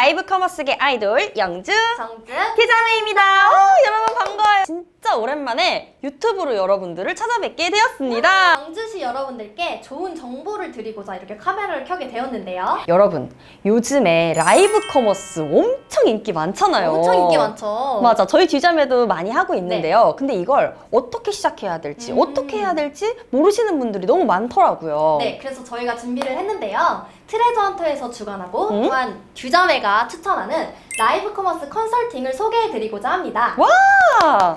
라이브 커머스계 아이돌 영주 정주 기자매입니다. 오, 여러분 반가워요. 진짜 오랜만에 유튜브로 여러분들을 찾아뵙게 되었습니다. 광주시 여러분들께 좋은 정보를 드리고자 이렇게 카메라를 켜게 되었는데요. 여러분 요즘에 라이브 커머스 엄청 인기 많잖아요. 엄청 인기 많죠. 맞아. 저희 뒤잠에도 많이 하고 있는데요. 근데 이걸 어떻게 시작해야 될지, 음. 어떻게 해야 될지 모르시는 분들이 너무 많더라고요. 네, 그래서 저희가 준비를 했는데요. 트레저 헌터에서 주관하고 음? 또한 규자매가 추천하는 라이브 커머스 컨설팅을 소개해드리고자 합니다. 아,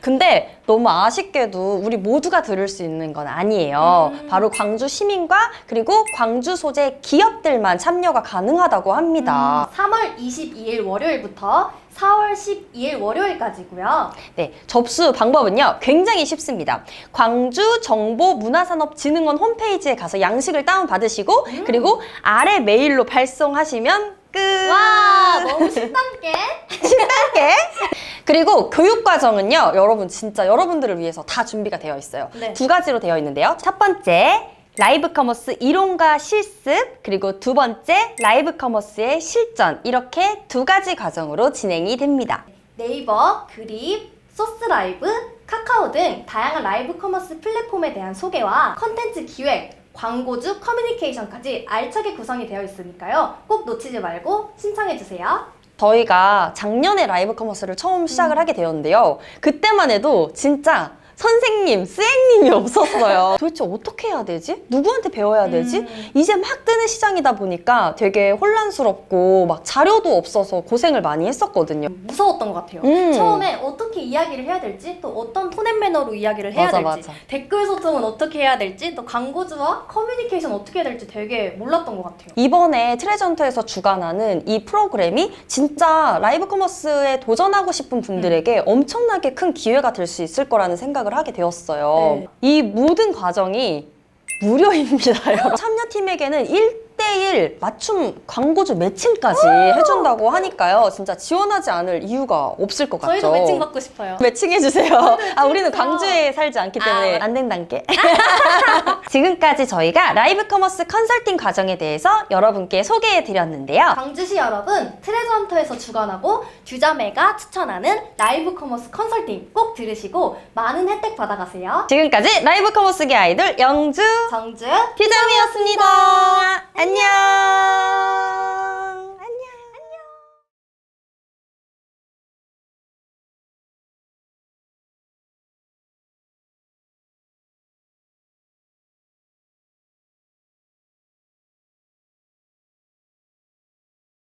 근데 너무 아쉽게도 우리 모두가 들을 수 있는 건 아니에요. 음. 바로 광주 시민과 그리고 광주 소재 기업들만 참여가 가능하다고 합니다. 3월 22일 월요일부터 4월 12일 월요일까지고요. 네, 접수 방법은요. 굉장히 쉽습니다. 광주 정보문화산업진흥원 홈페이지에 가서 양식을 다운 받으시고 음. 그리고 아래 메일로 발송하시면 끝. 와, 너무 쉽단게. 쉽게. 그리고 교육 과정은요, 여러분 진짜 여러분들을 위해서 다 준비가 되어 있어요. 네. 두 가지로 되어 있는데요. 첫 번째, 라이브 커머스 이론과 실습, 그리고 두 번째, 라이브 커머스의 실전. 이렇게 두 가지 과정으로 진행이 됩니다. 네이버, 그립, 소스 라이브, 카카오 등 다양한 라이브 커머스 플랫폼에 대한 소개와 컨텐츠 기획, 광고주 커뮤니케이션까지 알차게 구성이 되어 있으니까요. 꼭 놓치지 말고 신청해주세요. 저희가 작년에 라이브 커머스를 처음 시작을 하게 되었는데요. 그때만 해도 진짜 선생님, 스행님이 없었어요. 도대체 어떻게 해야 되지? 누구한테 배워야 되지? 음. 이제 막 뜨는 시장이다 보니까 되게 혼란스럽고 막 자료도 없어서 고생을 많이 했었거든요. 무서웠던 것 같아요. 음. 처음에 어떻게 이야기를 해야 될지, 또 어떤 톤앤 매너로 이야기를 해야 맞아, 될지, 맞아. 댓글 소통은 어떻게 해야 될지, 또 광고주와 커뮤니케이션 어떻게 해야 될지 되게 몰랐던 것 같아요. 이번에 트레전터에서 주관하는 이 프로그램이 진짜 라이브 커머스에 도전하고 싶은 분들에게 엄청나게 큰 기회가 될 수 있을 거라는 생각을 하게 되었어요. 네. 이 모든 과정이 무료입니다. 참여팀에게는 1대1 맞춤 광고주 매칭까지 해준다고 하니까요. 진짜 지원하지 않을 이유가 없을 것 같죠. 저희도 매칭 받고 싶어요. 매칭해주세요. 아, 우리는 진짜. 광주에 살지 않기 때문에 아. 안 된단게. 지금까지 저희가 라이브 커머스 컨설팅 과정에 대해서 여러분께 소개해드렸는데요. 광주시 여러분, 트레저 헌터에서 주관하고 규자매가 추천하는 라이브 커머스 컨설팅 꼭 들으시고 많은 혜택 받아가세요. 지금까지 라이브 커머스계 아이돌 영주 정주 기자이었습니다 안녕.